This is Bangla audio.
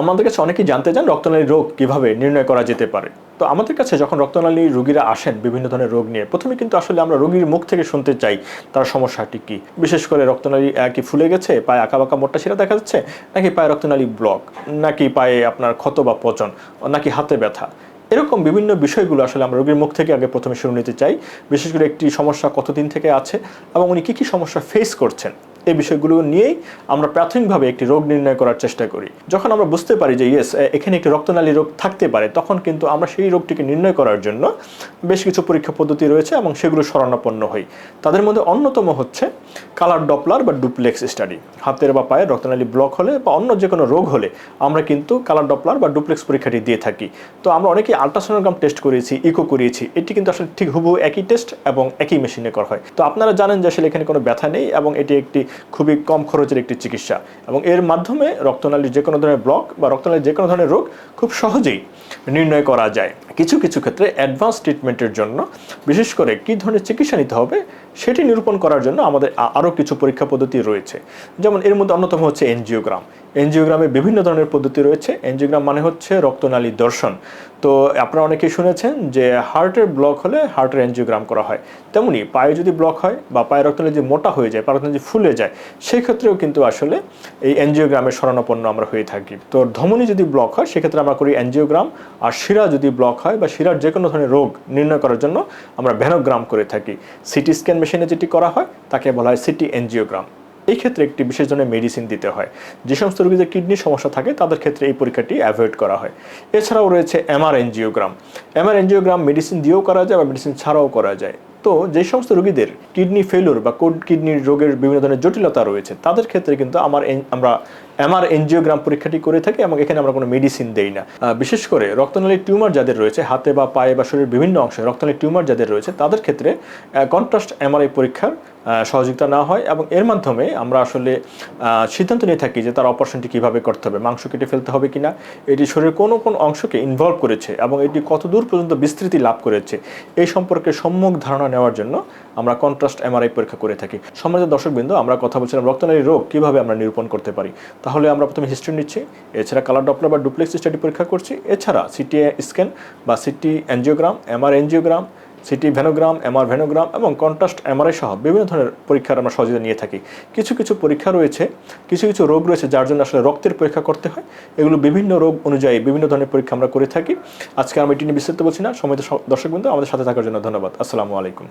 আমাদের কাছে অনেকেই জানতে চান রক্তনালী রোগ কীভাবে নির্ণয় করা যেতে পারে। তো আমাদের কাছে যখন রক্তনালী রোগীরা আসেন বিভিন্ন ধরনের রোগ নিয়ে, প্রথমে কিন্তু আসলে আমরা রোগীর মুখ থেকে শুনতে চাই, তার সমস্যাটি কি? বিশেষ করে রক্তনালী কি ফুলে গেছে, পায়ে আঁকা বাঁকা মোটা শিরা দেখা যাচ্ছে, নাকি পায়ে রক্তনালী ব্লক, নাকি পায়ে আপনার ক্ষত বা পচন, নাকি হাতে ব্যথা? এরকম বিভিন্ন বিষয়গুলো আসলে আমরা রোগীর মুখ থেকে আগে প্রথমে শুনে নিতে চাই। বিশেষ করে একটি সমস্যা কতদিন থেকে আছে এবং উনি কী কী সমস্যা ফেস করছেন। এই বিষয়গুলো নিয়েই আমরা প্রাথমিকভাবে একটি রোগ নির্ণয় করার চেষ্টা করি। যখন আমরা বুঝতে পারি যে ইয়েস এখানে একটি রক্তনালী রোগ থাকতে পারে, তখন কিন্তু আমরা সেই রোগটিকে নির্ণয় করার জন্য বেশ কিছু পরীক্ষা পদ্ধতি রয়েছে এবং সেগুলো শরণাপন্ন হই। তাদের মধ্যে অন্যতম হচ্ছে কালার ডপলার বা ডুপ্লেক্স স্টাডি। হাতের বা পায়ের রক্তনালী ব্লক হলে বা অন্য যে কোনো রোগ হলে আমরা কিন্তু কালার ডপলার বা ডুপ্লেক্স পরীক্ষাটি দিয়ে থাকি। তো আমরা অনেকেই আলট্রাসোনোগ্রাম টেস্ট করেছি, ইকো করিয়েছি, এটি কিন্তু আসলে ঠিক হুবহু একই টেস্ট এবং একই মেশিনে করা হয়। তো আপনারা জানেন যে আসলে এখানে কোনো ব্যথা নেই এবং এটি একটি খুবই কম খরচের একটি চিকিৎসা। এবং এর মাধ্যমে রক্তনালীর যে কোনো ধরনের ব্লক বা রক্তনালীর যে কোনো ধরনের রোগ খুব সহজেই নির্ণয় করা যায়। কিছু কিছু ক্ষেত্রে অ্যাডভান্স ট্রিটমেন্টের জন্য বিশেষ করে কী ধরনের চিকিৎসা নিতে হবে সেটি নিরূপণ করার জন্য আমাদের আরও কিছু পরীক্ষা পদ্ধতি রয়েছে। যেমন এর মধ্যে অন্যতম হচ্ছে এনজিওগ্রাম। এনজিওগ্রামে বিভিন্ন ধরনের পদ্ধতি রয়েছে। এনজিওগ্রাম মানে হচ্ছে রক্তনালী দর্শন। তো আপনারা অনেকেই শুনেছেন যে হার্টের ব্লক হলে হার্টের এনজিওগ্রাম করা হয়। তেমনি পায়ে যদি ব্লক হয় বা পায়ের রক্তনালী যদি মোটা হয়ে যায় রক্তনালী যদি ফুলে যায় সেই ক্ষেত্রেও কিন্তু আসলে এই এনজিওগ্রামের শরণাপন্ন আমরা হয়ে থাকি। তো ধমনী যদি ব্লক হয়, সেক্ষেত্রে আমরা করি এনজিওগ্রাম। আর শিরা যদি ব্লক হয় বা শিরার যে কোনো ধরনের রোগ নির্ণয় করার জন্য আমরা ভ্যানোগ্রাম করে থাকি। সিটি স্ক্যান মেশিনে যেটি করা হয়, তাকে বলা হয় সিটি এনজিওগ্রাম। এই ক্ষেত্রে একটি বিশেষ ধরনের মেডিসিন দিতে হয়। যে সমস্ত রোগীদের কিডনির সমস্যা থাকে, তাদের ক্ষেত্রে এই পরীক্ষাটি অ্যাভয়েড করা হয়। এছাড়াও রয়েছে MR angiogram. MR angiogram medicine দিয়েও করা যায় বা মেডিসিন ছাড়াও করা যায়। তো যে সমস্ত রোগীদের কিডনি ফেলুর বা কোড কিডনির রোগের বিভিন্ন ধরনের জটিলতা রয়েছে, তাদের ক্ষেত্রে কিন্তু আমার আমরা এমআর এনজিওগ্রাম পরীক্ষাটি করে থাকি এবং এখানে আমরা কোনো মেডিসিন দেই না। বিশেষ করে রক্তনালীর টিউমার যাদের রয়েছে, হাতে বা পায়ে বা শরীরের বিভিন্ন অংশে রক্তনালীর টিউমার যাদের রয়েছে, তাদের ক্ষেত্রে কন্ট্রাস্ট এমআরআই পরীক্ষার সহযোগিতা নেওয়া হয় এবং এর মাধ্যমে আমরা আসলে সিদ্ধান্ত নিয়ে থাকি যে তার অপারেশনটি কীভাবে করতে হবে, মাংস কেটে ফেলতে হবে কিনা, এটি শরীরের কোনো কোন অংশকে ইনভলভ করেছে এবং এটি কত দূর পর্যন্ত বিস্তৃতি লাভ করেছে, এই সম্পর্কে সম্যক ধারণা নেওয়ার জন্য আমরা কন্ট্রাস্ট এমআরআই পরীক্ষা করে থাকি। সমাজের দর্শকবৃন্দ, আমরা কথা বলছিলাম রক্তনালী রোগ কীভাবে আমরা নিরূপণ করতে পারি। তাহলে আমরা প্রথমে হিস্ট্রি নিচ্ছি। এছাড়া কালার ডপলার বা ডুপ্লেক্স স্টাডি পরীক্ষা করছি। এছাড়া সিটি স্ক্যান বা CT angiogram MR angiogram CT venogram MR venogram এবং কন্ট্রাস্ট এমআরআই সহ বিভিন্ন ধরনের পরীক্ষার আমরা সহযোগিতা নিয়ে থাকি। কিছু কিছু পরীক্ষা রয়েছে, কিছু কিছু রোগ রয়েছে যার জন্য আসলে রক্তের পরীক্ষা করতে হয়। এগুলো বিভিন্ন রোগ অনুযায়ী বিভিন্ন ধরনের পরীক্ষা আমরা করে থাকি। আজকে আমি এটি নিয়ে বিস্তারিত বলছি না। সময় দর্শকবৃন্দ, আমাদের সাথে থাকার জন্য ধন্যবাদ। আসসালামু আলাইকুম।